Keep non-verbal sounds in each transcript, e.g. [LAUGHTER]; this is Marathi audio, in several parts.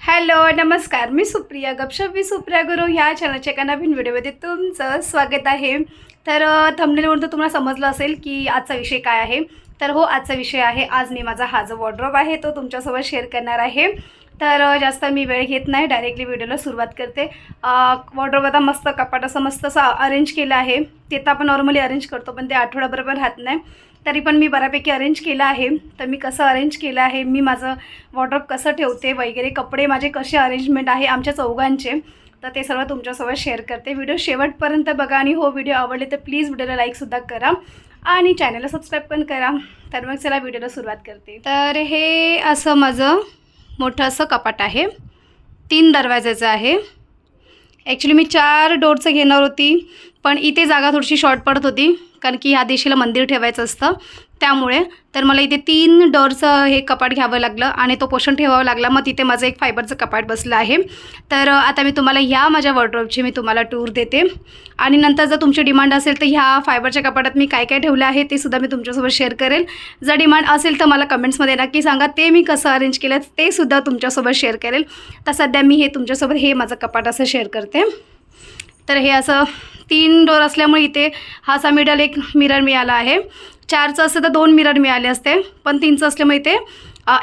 हॅलो नमस्कार. मी सुप्रिया गपशप मी सुप्रिया गुरु ह्या चॅनलच्या एका नवीन व्हिडिओमध्ये तुमचं स्वागत आहे. तर थंबनेलवरून तर तुम्हाला समजलं असेल की आजचा विषय काय आहे. तर हो आजचा विषय आहे आज मी माझा हा जो वॉर्ड्रॉप आहे तो तुमच्यासोबत शेअर करणार आहे. तर जास्त मी वेळ घेत नाही. डायरेक्टली व्हिडिओला सुरुवात करते. वॉर्ड्रॉप आता मस्त कपाट असं मस्त असं अरेंज केलं आहे. ते तर आपण नॉर्मली अरेंज करतो पण ते आठवड्याबरोबर राहत नाही. तरी पण मी बऱ्यापैकी अरेंज केलं आहे. तर मी कसं अरेंज केलं आहे? मी माझं वॉर्ड्रॉप कसं ठेवते? वगैरे कपडे माझे कसे अरेंजमेंट आहे? आमच्या चौघांचे. तर ते सर्व तुमच्यासोबत शेअर करते. व्हिडिओ शेवटपर्यंत बघा आणि हो व्हिडिओ आवडले तर प्लीज व्हिडिओला लाईकसुद्धा करा. आणि चॅनलला सबस्क्राईब पण करा. तर मग चला व्हिडिओला सुरुवात करते. तर हे असं माझं मोठं असं कपाट आहे. तीन दरवाजाचं आहे. ॲक्च्युली मी चार डोरचं घेणार होती. पण इथे जागा थोडीशी शॉर्ट पडत होती कारण की ह्या दिशेला मंदिर ठेवायचं असतं. त्यामुळे तर मला इथे तीन डोरचं हे कपाट घ्यावं लागलं आणि तो पोषण ठेवावा लागला. मग तिथे माझं एक फायबरचं कपाट बसलं आहे. तर आता मी तुम्हाला ह्या माझ्या वॉर्ड्रॉपची मी तुम्हाला टूर देते. आणि नंतर जर तुमची डिमांड असेल तर ह्या फायबरच्या कपाटात मी काय काय ठेवलं आहे ते सुद्धा मी तुमच्यासोबत शेअर करेल. जर डिमांड असेल तर मला कमेंट्समध्ये नक्की सांगा. ते मी कसं अरेंज केलं ते सुद्धा तुमच्यासोबत शेअर करेल. तर सध्या मी हे तुमच्यासोबत हे माझं कपाट असं शेअर करते. तर हे असं तीन डोर असल्यामुळे इथे हा असा मिडल एक मिरर मिळाला आहे. चारचं असतं तर दोन मिरर मिळाले असते. पण तीनचं असल्यामुळे इथे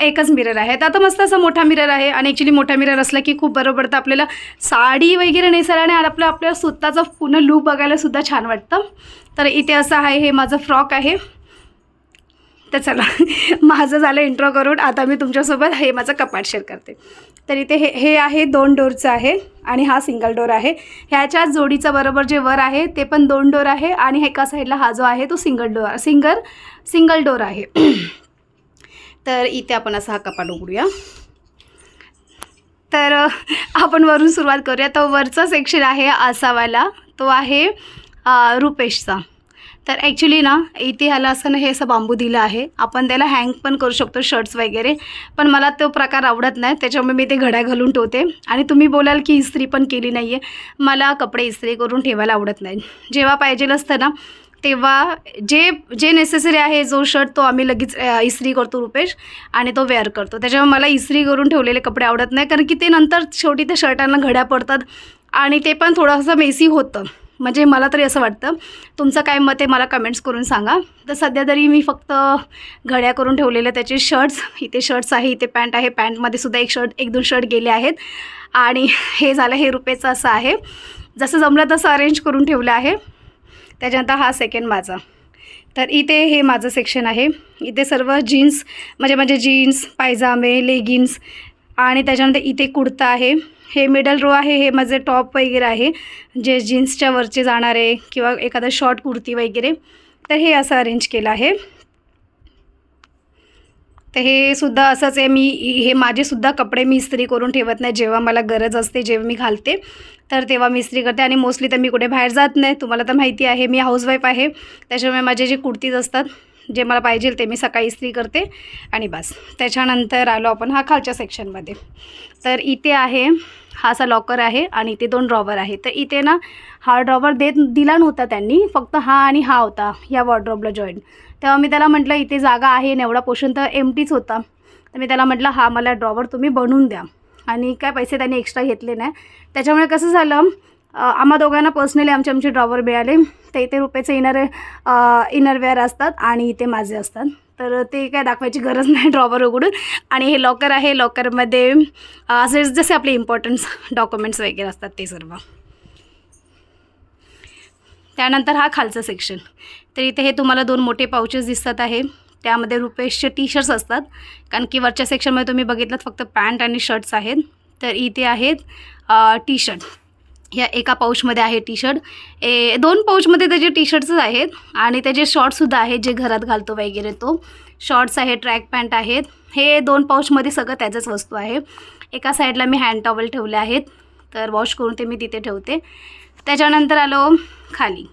एकच मिरर आहे. तर आता मस्त असा मोठा मिरर आहे आणि ॲक्च्युली मोठा मिरर असला की खूप बरं पडतं आपल्याला साडी वगैरे नेसायला आणि आपलं आपल्या स्वतःचं पूर्ण लूक बघायला सुद्धा छान वाटतं. तर इथे असं आहे हे माझं फ्रॉक आहे. तर चला [LAUGHS] माझं झालं इंट्रो करून आता मी तुमच्यासोबत हे माझं कपाट शेअर करते. तर इथे हे हे आहे दोन डोरचं आहे आणि हा सिंगल डोर आहे. ह्याच्या जोडीचा बरोबर जे वर आहे ते पण दोन डोर आहे आणि एका साईडला हा जो आहे तो single door single single door आहे. [CLEARS THROAT] तर इथे आपण असा हा कपाट उघडूया. तर आपण वरून सुरुवात करूया. तो वरचा सेक्शन आहे आसावाला तो आहे रुपेशचा. तर ॲक्च्युली ना इथे ह्याला असं ना हे असं बांबू दिलं आहे. आपण त्याला हँग पण करू शकतो शर्ट्स वगैरे. पण मला तो प्रकार आवडत नाही. त्याच्यामुळे मी ते घड्या घालून ठेवते. आणि तुम्ही बोलाल की इस्त्री पण केली नाही आहे मला कपडे इस्त्री करून ठेवायला आवडत नाही. जेव्हा पाहिजे असतं ना तेव्हा जे जे नेसेसरी आहे जो शर्ट तो आम्ही लगेच इस्त्री करतो रुपेश. आणि तो वेअर करतो. त्याच्यामुळे मला इस्त्री करून ठेवलेले कपडे आवडत नाही. कारण की ते नंतर शेवटी त्या शर्टांना घड्या पडतात. आणि ते पण थोडंसं मेसी होतं. म्हणजे मला तरी असं वाटतं. तुमचं काय मत आहे मला कमेंट्स करून सांगा. तर सध्या तरी मी फक्त घड्या करून ठेवलेल्या त्याचे शर्ट्स इथे शर्ट्स आहे इथे पॅन्ट आहे. पॅन्टमध्ये सुद्धा एक शर्ट एक दोन शर्ट गेले आहेत. आणि हे झालं हे रुपयेचं असं आहे. जसं जमलं तसं अरेंज करून ठेवलं आहे. त्याच्यानंतर हा सेकंड माझा. तर इथे हे माझं सेक्शन आहे. इथे सर्व जीन्स म्हणजे म्हणजे जीन्स पायजामे लेगिन्स आणि त्याच्यानंतर इथे कुडता आहे. हे मिडल रो आहे हे माझे टॉप वगैरे आहे. जे जीन्सच्या वरचे जाणारे किंवा एखादा शॉर्ट कुर्ती वगैरे. तर हे असं अरेंज केलं आहे. तर हे सुद्धा असंच आहे. मी हे माझेसुद्धा कपडे मी इस्त्री करून ठेवत नाही. जेव्हा मला गरज असते जेव्हा मी घालते तर तेव्हा मी इस्त्री करते. आणि मोस्टली तर मी कुठे बाहेर जात नाही. तुम्हाला तर माहिती आहे मी हाऊसवाईफ आहे. त्याच्यामुळे माझे जे कुर्तीज असतात जे मला पाहिजे ते मी सकाळी इस्त्री करते आणि बस. त्याच्यानंतर आलो आपण हा खालच्या सेक्शनमध्ये तर इथे आहे हा असा लॉकर आहे आणि इथे दोन ड्रॉवर आहे तर इथे ना हा ड्रॉवर देत दिला नव्हता त्यांनी फक्त हा आणि हा होता या वॉर्ड्रॉपला जॉईंट तेव्हा मी त्याला म्हटलं इथे जागा आहे एवढा पोर्शन तर एमटीच होता. तर मी त्याला म्हटलं हा मला ड्रॉवर तुम्ही बनवून द्या. आणि काय पैसे त्यांनी एक्स्ट्रा घेतले नाही. त्याच्यामुळे कसं झालं आम्हा दोघांना पर्सनली आमचे आमचे ड्रॉवर मिळाले. ते इथे रुपयाचे इनर इनरवेअर असतात आणि इथे माझे असतात. तर ते काय दाखवायची गरज नाही ड्रॉवर उघडून. आणि हे लॉकर आहे. लॉकरमध्ये असे जसे आपले इम्पॉर्टन्स डॉक्युमेंट्स वगैरे असतात ते सर्व. त्यानंतर हा खालचा सेक्शन तर इथे हे तुम्हाला दोन मोठे पाउचेस दिसतात आहे. त्यामध्ये रुपेशचे टी शर्ट्स असतात. कारण की वरच्या सेक्शनमध्ये तुम्ही बघितलं फक्त पॅन्ट आणि शर्ट्स आहेत. तर इथे आहेत टी शर्ट ह्या एका पाऊचमध्ये आहे टी शर्ट ए दोन पाऊचमध्ये त्याचे टी शर्ट्सच आहेत आणि त्याचे शॉर्ट्ससुद्धा आहेत जे घरात घालतो वगैरे तो. शॉर्ट्स आहे ट्रॅक पॅन्ट आहेत. हे दोन पाऊचमध्ये सगळं त्याच्याच वस्तू आहे. एका साईडला मी हँड टॉवेल ठेवले आहेत. तर वॉश करून ते मी तिथे ठेवते. त्याच्यानंतर आलो खाली.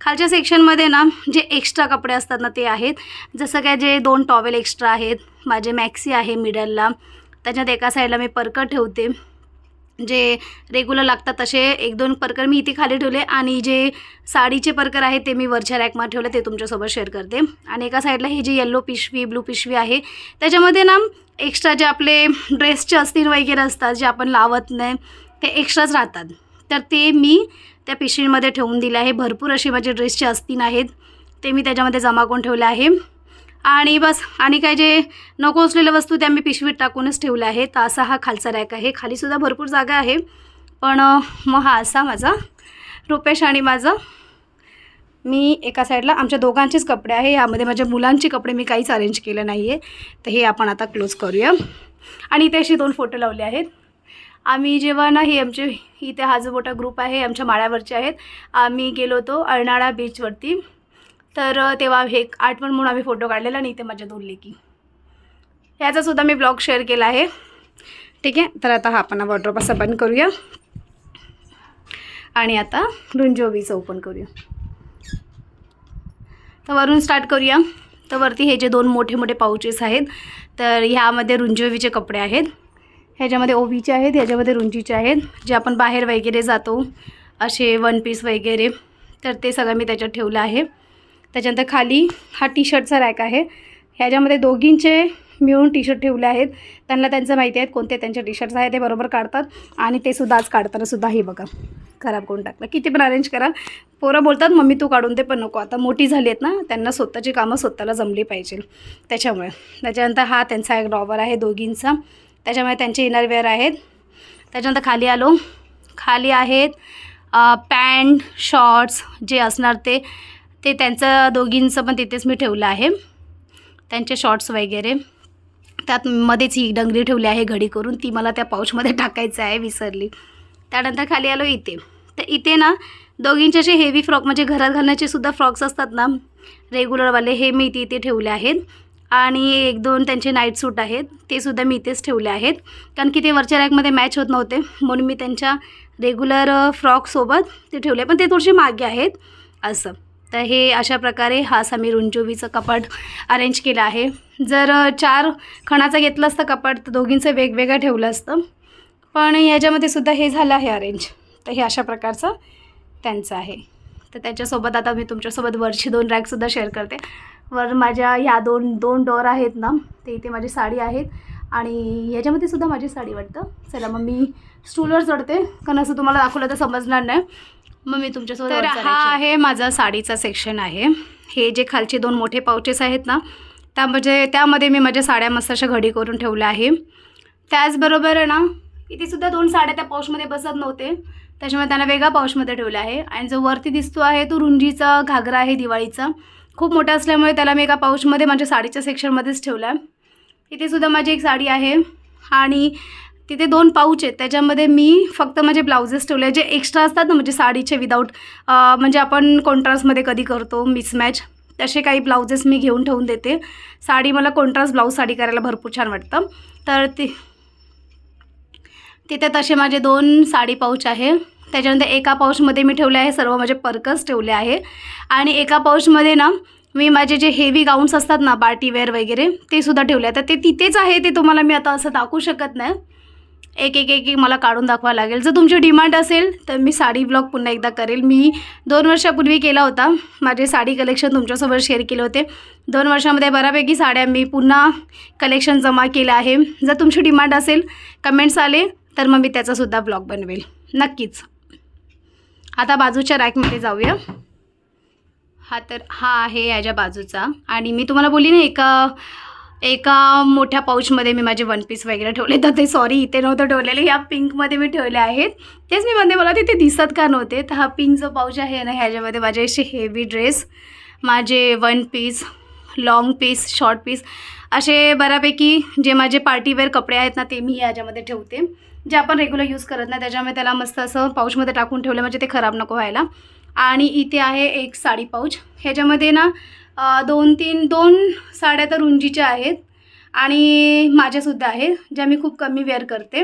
खालच्या सेक्शनमध्ये ना जे एक्स्ट्रा कपडे असतात ना ते आहेत. जसं काय जे दोन टॉवेल एक्स्ट्रा आहेत. माझे मॅक्सी आहे मिडलला. त्याच्यात एका साईडला मी परकट ठेवते. जे रेग्युलर लागतात तसे एक दोन परकर मी इथे खाली ठेवले आणि जे साडीचे परकर आहेत ते मी वरच्या रॅकमध्ये ठेवले ते तुमच्यासोबत शेअर करते. आणि एका साईडला ही जी येल्लो पिशवी ब्लू पिशवी आहे त्याच्यामध्ये ना एक्स्ट्रा जे आपले ड्रेसचे असतील वगैरे असतात जे आपण लावत नाही ते एक्स्ट्राच राहतात. तर ते मी त्या पिशवीमध्ये ठेवून दिले आहे. भरपूर असे माझे ड्रेसचे अस्तीन आहेत ते मी त्याच्यामध्ये जमा करून ठेवले आहे. आणि बस आणि काय जे नको असलेल्या वस्तू त्या मी पिशवीत टाकूनच ठेवल्या आहेत. असा हा खालचा रॅक आहे. खालीसुद्धा भरपूर जागा आहे. पण मग हा असा माझा रुपेश आणि माझं मी एका साईडला आमच्या दोघांचेच कपडे आहे. यामध्ये माझ्या मुलांचे कपडे मी काहीच अरेंज केलं नाही आहे तर हे आपण आता क्लोज करूया. आणि इथे असे दोन फोटो लावले आहेत. आम्ही जेव्हा ना हे आमचे इथे हा जो मोठा ग्रुप आहे आमच्या माळ्यावरचे आहेत. आम्ही गेलो होतो अर्नाळा बीचवरती तर तेव्हा हे एक आठवण म्हणून आम्ही फोटो काढलेला आणि इथे माझ्या दोन लेकी ह्याचासुद्धा मी ब्लॉग शेअर केला आहे. ठीक आहे? तर आता हा आपण वॉर्ड्रॉप असा बंद करूया. आणि आता रुंजोबीचं ओपन करूया. तर वरून स्टार्ट करूया. तर वरती हे जे दोन मोठे मोठे पाऊचेस आहेत तर ह्यामध्ये रुंजोवीचे कपडे आहेत. ह्याच्यामध्ये ओवीचे आहेत ह्याच्यामध्ये रुंजीचे आहेत. जे आपण बाहेर वगैरे जातो असे वन पीस वगैरे. तर ते सगळं मी त्याच्यात ठेवलं आहे. त्याच्यानंतर खाली हा टी शर्टचा रॅक आहे. ह्याच्यामध्ये दोघींचे मिळून टी शर्ट ठेवले आहेत. त्यांना त्यांचं माहिती आहेत कोणते त्यांचे टी शर्ट्स आहेत ते बरोबर काढतात आणि ते सुद्धा आज काढताना सुद्धा हे बघा. खराब करून टाकलं. किती पण अरेंज करा. पोरं बोलतात मम्मी तू काढून दे पण नको. आता मोठी झाली आहेत ना त्यांना स्वतःची कामं स्वतःला जमली पाहिजे. त्याच्यामुळे. त्याच्यानंतर हा त्यांचा एक ड्रॉवर आहे दोघींचा. त्याच्यामुळे त्यांचे इनरवेअर आहेत. त्याच्यानंतर खाली आलो. खाली आहेत पॅन्ट शॉर्ट्स जे असणार ते. ते त्यांचं दोघींचं पण तिथेच मी ठेवलं आहे. त्यांचे शॉर्ट्स वगैरे. त्यात मध्येच ही डंगरी ठेवली आहे घडी करून. ती मला त्या पाऊचमध्ये टाकायचं आहे विसरली. त्यानंतर खाली आलो इथे. तर इथे ना दोघींचे असे हेवी फ्रॉक म्हणजे घरात घालण्याचे सुद्धा फ्रॉक्स असतात ना. रेग्युलरवाले हे मी इथे इथे ठेवले आहेत. आणि एक दोन त्यांचे नाईट सूट आहेत. ते सुद्धा मी इथेच ठेवले आहेत. कारण की ते वरच्या रॅकमध्ये मॅच होत नव्हते. म्हणून मी त्यांच्या रेग्युलर फ्रॉकसोबत ते ठेवले. पण ते थोडेसे मागे आहेत. असं. तर हे अशा प्रकारे हा आम्ही मी कपाट अरेंज केलं आहे. जर चार खणाचं घेतलं असतं कपाट तर दोघींचं वेगवेगळं ठेवलं असतं. पण याच्यामध्ये सुद्धा हे झालं आहे अरेंज तर हे अशा प्रकारचं त्यांचं आहे. तर त्याच्यासोबत आता मी तुमच्यासोबत वरची दोन रॅकसुद्धा शेअर करते. वर माझ्या ह्या दोन दोन डोर आहेत ना ते इथे माझी साडी आहेत. आणि याच्यामध्ये सुद्धा माझी साडी वाटतं. चला मग मी स्टूलवर चढते कारण असं तुम्हाला दाखवलं तर समजणार नाही. मग मी तुमच्यासोबत तर हा आहे माझा साडीचा सेक्शन आहे. हे जे खालचे दोन मोठे पाउचेस आहेत ना त्या म्हणजे त्यामध्ये मी माझ्या साड्या मस्त अशा घडी करून ठेवल्या आहे. त्याचबरोबर आहे ना इथे सुद्धा दोन साड्या त्या पाऊचमध्ये बसत नव्हते. त्याच्यामुळे त्यांना वेगळ्या पाऊचमध्ये ठेवला आहे. आणि जो वरती दिसतो आहे तो रुंजीचा घागरा आहे दिवाळीचा. खूप मोठा असल्यामुळे त्याला मी एका पाऊचमध्ये माझ्या साडीच्या सेक्शनमध्येच ठेवला आहे. इथे सुद्धा माझी एक साडी आहे. आणि तिथे दोन पाऊच आहेत. त्याच्यामध्ये मी फक्त माझे ब्लाउजेस ठेवले जे एक्स्ट्रा असतात ना म्हणजे साडीचे विदाऊट म्हणजे आपण कॉन्ट्रास्टमध्ये कधी करतो मिसमॅच तसे काही ब्लाउजेस मी घेऊन ठेवून देते. साडी मला कॉन्ट्रास्ट ब्लाऊज साडी करायला भरपूर छान वाटतं. तर ते तिथे तसे माझे दोन साडी पाऊच आहे. त्याच्यानंतर एका पाऊचमध्ये मी ठेवले आहे सर्व माझे पर्कस ठेवले आहे. आणि एका पाऊचमध्ये ना मी माझे जे हेवी गाऊन्स असतात ना पार्टीवेअर वगैरे ते सुद्धा ठेवले आहे तर ते तिथेच आहे ते तुम्हाला मी आता असं दाखवू शकत नाही. एक एक एक एक मला काढून दाखवा लागेल. जर तुमची डिमांड असेल तर मी साडी ब्लॉग पुन्हा एकदा करेल. मी दोन वर्षापूर्वी केला होता. माझे साडी कलेक्शन तुमच्यासोबत शेअर केले होते. दोन वर्षामध्ये बऱ्यापैकी साड्या मी पुन्हा कलेक्शन जमा केलं आहे. जर तुमची डिमांड असेल कमेंट्स आले तर मग मी त्याचासुद्धा ब्लॉग बनवेल. नक्कीच. आता बाजूच्या रॅकमध्ये जाऊया. हा तर हा आहे याच्या बाजूचा. आणि मी तुम्हाला बोलली ना एका एका मोठ्या पाऊचमध्ये मी माझे वन पीस वगैरे ठेवले. तर ते सॉरी इथे नव्हतं ठेवलेले. ह्या पिंकमध्ये मी ठेवले आहेत. तेच मी म्हणते मला तिथे दिसत का नव्हते? तर हा पिंक जो पाऊच आहे ना ह्याच्यामध्ये माझे असे हेवी ड्रेस माझे one piece long piece short piece असे बऱ्यापैकी जे माझे पार्टीवेअर कपडे आहेत ना ते मी याच्यामध्ये ठेवते. जे आपण रेग्युलर यूज करत नाही त्याच्यामुळे त्याला मस्त असं पाऊचमध्ये टाकून ठेवलं म्हणजे ते खराब नको व्हायला. आणि इथे आहे एक साडी पाऊच ह्याच्यामध्ये ना दोन तीन दोन साड्या तर रुंजीच्या आहेत आणि माझ्यासुद्धा आहे ज्या मी खूप कमी वेअर करते.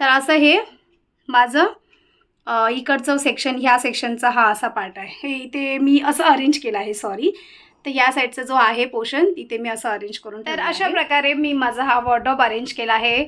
तर असं हे माझं इकडचं सेक्शन ह्या सेक्शनचा हा असा पार्ट आहे. हे इथे मी असं अरेंज केलं आहे सॉरी तर या साईडचा जो आहे पोर्शन तिथे मी असं अरेंज करून तर अशा प्रकारे मी माझा हा वॉर्डॉप अरेंज केला आहे.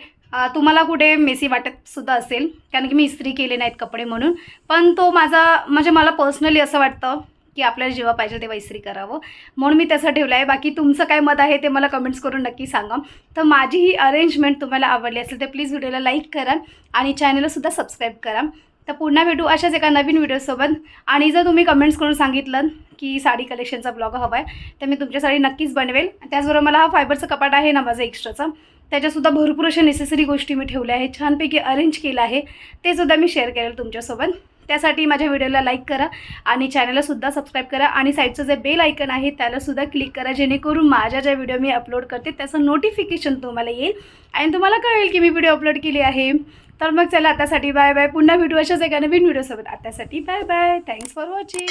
तुम्हाला कुठे मेसी वाटत सुद्धा असेल कारण की मी इस्त्री केले नाहीत कपडे म्हणून. पण तो माझा म्हणजे मला पर्सनली असं वाटतं की आपल्याला जेव्हा पाहिजे तेव्हा इस्त्री करावं. म्हणून मी तसं ठेवलं आहे. बाकी तुमचं काय मत आहे ते मला कमेंट्स करून नक्की सांगा. तर माझी ही अरेंजमेंट तुम्हाला आवडली असेल तर प्लीज व्हिडिओला लाईक करा आणि चॅनलसुद्धा सबस्क्राईब करा. तर पुन्हा भेटू अशाच एका नवीन व्हिडिओसोबत आणि जर तुम्ही कमेंट्स करून सांगितलं की साडी कलेक्शनचा ब्लॉग हवा आहे तर मी तुमच्यासाठी नक्कीच बनवेल. त्याचबरोबर मला हा फायबरचं कपाट आहे ना माझं एक्स्ट्राचा त्याच्यासुद्धा भरपूर अशा नेसेसरी गोष्टी मी ठेवल्या आहेत. छानपैकी अरेंज केलं आहे. ते सुद्धा मी शेअर केलं तुमच्यासोबत. त्यासाठी माझ्या व्हिडिओला लाईक करा आणि चॅनललासुद्धा सबस्क्राईब करा आणि साईडचं जे बेल आयकन आहे त्यालासुद्धा क्लिक करा जेणेकरून माझ्या ज्या व्हिडिओ मी अपलोड करते त्याचं नोटिफिकेशन तुम्हाला येईल. आणि तुम्हाला कळेल की मी व्हिडिओ अपलोड केली आहे. तर मग चला आतासाठी बाय बाय पुन्हा भेटू अशाच एका नवीन व्हिडिओसोबत आतासाठी bye bye thanks for watching